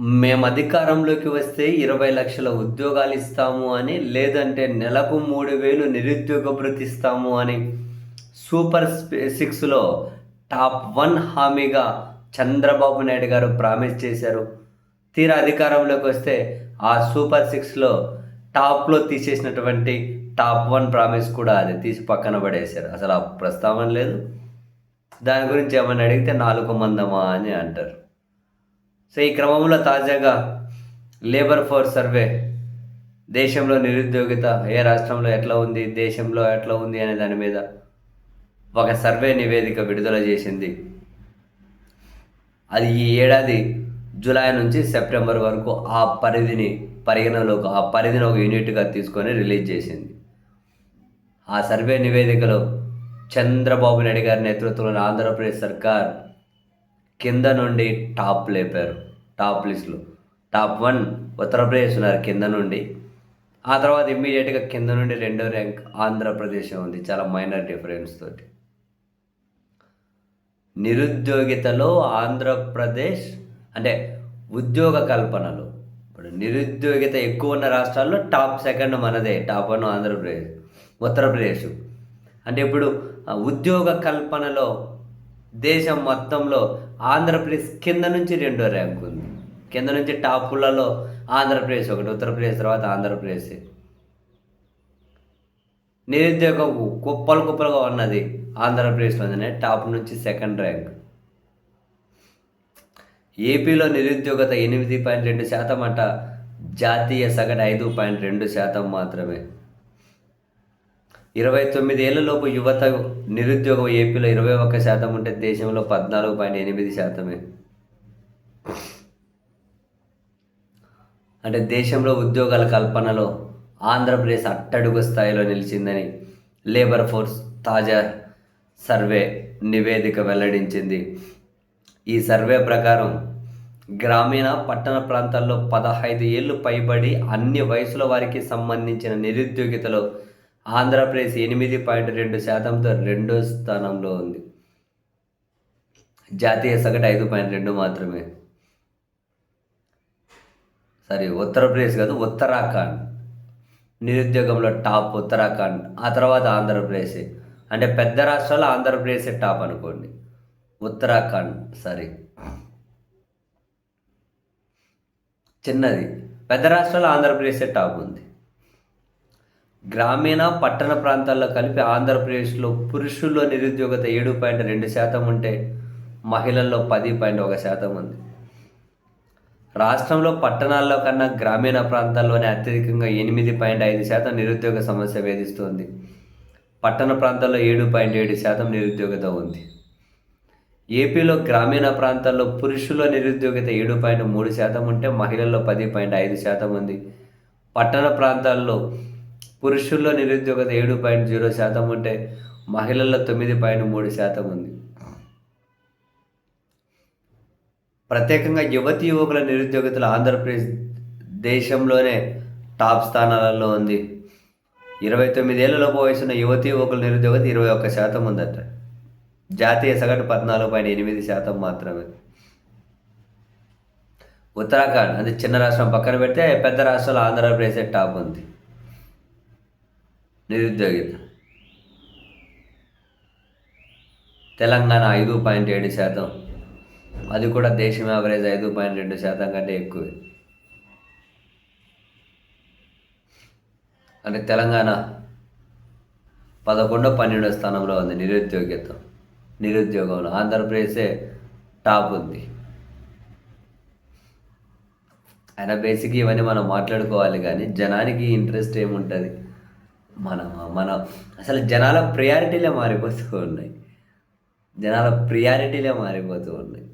మేము అధికారంలోకి వస్తే ఇరవై లక్షల ఉద్యోగాలు ఇస్తాము అని లేదంటే నెలకు మూడు వేలు నిరుద్యోగ భృతి ఇస్తాము అని సూపర్ సిక్స్లో టాప్ వన్ హామీగా చంద్రబాబు నాయుడు గారు ప్రామిస్ చేశారు. తీరా అధికారంలోకి వస్తే ఆ సూపర్ సిక్స్లో టాప్లో తీసేసినటువంటి టాప్ వన్ ప్రామిస్ కూడా అది తీసి పక్కన పడేశారు. అసలు ఆ ప్రస్తావన లేదు. దాని గురించి ఏమని అడిగితే నాలుగు మందమా అని అంటారు. సో ఈ క్రమంలో తాజాగా లేబర్ ఫోర్స్ సర్వే దేశంలో నిరుద్యోగిత ఏ రాష్ట్రంలో ఎట్లా ఉంది దేశంలో ఎట్లా ఉంది అనే దాని మీద ఒక సర్వే నివేదిక విడుదల చేసింది. అది ఈ ఏడాది జూలై నుంచి సెప్టెంబర్ వరకు ఆ పరిధిని పరిగణలోకి ఆ పరిధిని ఒక యూనిట్గా తీసుకొని రిలీజ్ చేసింది. ఆ సర్వే నివేదికలో చంద్రబాబు నాయుడు గారి నేతృత్వంలోని ఆంధ్రప్రదేశ్ సర్కార్ కింద నుండి టాప్ లేపారు టాప్ లిస్టులో. టాప్ వన్ ఉత్తరప్రదేశ్ ఉన్నారు కింద నుండి. ఆ తర్వాత ఇమ్మీడియట్గా కింద నుండి రెండో ర్యాంక్ ఆంధ్రప్రదేశ్ ఉంది చాలా మైనర్ డిఫరెన్స్ తోటి. నిరుద్యోగితలో ఆంధ్రప్రదేశ్ అంటే ఉద్యోగ కల్పనలో. ఇప్పుడు నిరుద్యోగిత ఎక్కువ ఉన్న రాష్ట్రాల్లో టాప్ సెకండ్ మనదే టాప్ వన్ ఆంధ్రప్రదేశ్ ఉత్తరప్రదేశ్. అంటే ఇప్పుడు ఉద్యోగ కల్పనలో దేశం మొత్తంలో ఆంధ్రప్రదేశ్ కింద నుంచి రెండో ర్యాంక్ ఉంది. కింద నుంచి టాపులలో ఆంధ్రప్రదేశ్ ఒకటి ఉత్తరప్రదేశ్ తర్వాత ఆంధ్రప్రదేశ్. నిరుద్యోగం కుప్పలు కుప్పలుగా ఉన్నది ఆంధ్రప్రదేశ్లోనే టాప్ నుంచి సెకండ్ ర్యాంక్. ఏపీలో నిరుద్యోగత ఎనిమిది పాయింట్ రెండు శాతం అంట జాతీయ సగటు ఐదు పాయింట్ రెండు శాతం మాత్రమే. ఇరవై తొమ్మిది ఏళ్ళలోపు యువత నిరుద్యోగం ఏపీలో ఇరవై ఒక్క శాతం ఉంటే దేశంలో పద్నాలుగు పాయింట్ ఎనిమిది శాతమే. అంటే దేశంలో ఉద్యోగాల కల్పనలో ఆంధ్రప్రదేశ్ అట్టడుగు స్థాయిలో నిలిచిందని లేబర్ ఫోర్స్ తాజా సర్వే నివేదిక వెల్లడించింది. ఈ సర్వే ప్రకారం గ్రామీణ పట్టణ ప్రాంతాల్లో పదహైదు ఏళ్ళు పైబడి అన్ని వయసుల వారికి సంబంధించిన నిరుద్యోగితలో ఆంధ్రప్రదేశ్ ఎనిమిది పాయింట్ రెండు శాతంతో రెండో స్థానంలో ఉంది. జాతీయ సగటు ఐదు పాయింట్ రెండు మాత్రమే. సారీ ఉత్తరప్రదేశ్ కాదు ఉత్తరాఖండ్. నిరుద్యోగంలో టాప్ ఉత్తరాఖండ్ ఆ తర్వాత ఆంధ్రప్రదేశ్. అంటే పెద్ద రాష్ట్రాలు ఆంధ్రప్రదేశ్ టాప్ అనుకోండి. ఉత్తరాఖండ్ సారీ. చిన్నది. పెద్ద రాష్ట్రాలు ఆంధ్రప్రదేశ్ టాప్ ఉంది. గ్రామీణ పట్టణ ప్రాంతాల్లో కలిపి ఆంధ్రప్రదేశ్లో పురుషుల్లో నిరుద్యోగత ఏడు పాయింట్ రెండు శాతం ఉంటే మహిళల్లో పది పాయింట్ ఒక శాతం ఉంది. రాష్ట్రంలో పట్టణాల్లో కన్నా గ్రామీణ ప్రాంతాల్లోనే అత్యధికంగా ఎనిమిది పాయింట్ ఐదు శాతం నిరుద్యోగ సమస్య వేధిస్తోంది. పట్టణ ప్రాంతాల్లో ఏడు పాయింట్ ఏడు శాతం నిరుద్యోగత ఉంది. ఏపీలో గ్రామీణ ప్రాంతాల్లో పురుషుల నిరుద్యోగత ఏడు పాయింట్ మూడు శాతం ఉంటే మహిళల్లో పది పాయింట్ ఐదు శాతం ఉంది. పట్టణ ప్రాంతాల్లో పురుషుల్లో నిరుద్యోగత ఏడు పాయింట్ జీరో శాతం ఉంటే మహిళల్లో తొమ్మిది పాయింట్ మూడు శాతం ఉంది. ప్రత్యేకంగా యువతి యువకుల నిరుద్యోగతలు ఆంధ్రప్రదేశ్ దేశంలోనే టాప్ స్థానాలలో ఉంది. ఇరవై తొమ్మిదేళ్ళలోపు వయసున్న యువతి యువకుల నిరుద్యోగత ఇరవై ఒక్క శాతం ఉందట. జాతీయ సగటు పద్నాలుగు పాయింట్ ఎనిమిది శాతం మాత్రమే. ఉత్తరాఖండ్ అది చిన్న రాష్ట్రం పక్కన పెడితే పెద్ద రాష్ట్రాలు ఆంధ్రప్రదేశ్ టాప్ ఉంది. నిరుద్యోగిత. తెలంగాణ ఐదు పాయింట్ ఏడు శాతం. అది కూడా దేశం యావరేజ్ ఐదు పాయింట్ రెండు శాతం కంటే ఎక్కువే. అంటే తెలంగాణ పదకొండో పన్నెండో స్థానంలో ఉంది నిరుద్యోగిత. నిరుద్యోగంలో ఆంధ్రప్రదేశే టాప్ ఉంది. అయినా బేసిక్ ఇవన్నీ మనం మాట్లాడుకోవాలి కానీ జనానికి ఇంట్రెస్ట్ ఏముంటుంది? మన మన అసలు జనాల ప్రియారిటీలే మారిపోతూ ఉన్నాయి. జనాల ప్రియారిటీలే మారిపోతూ ఉన్నాయి.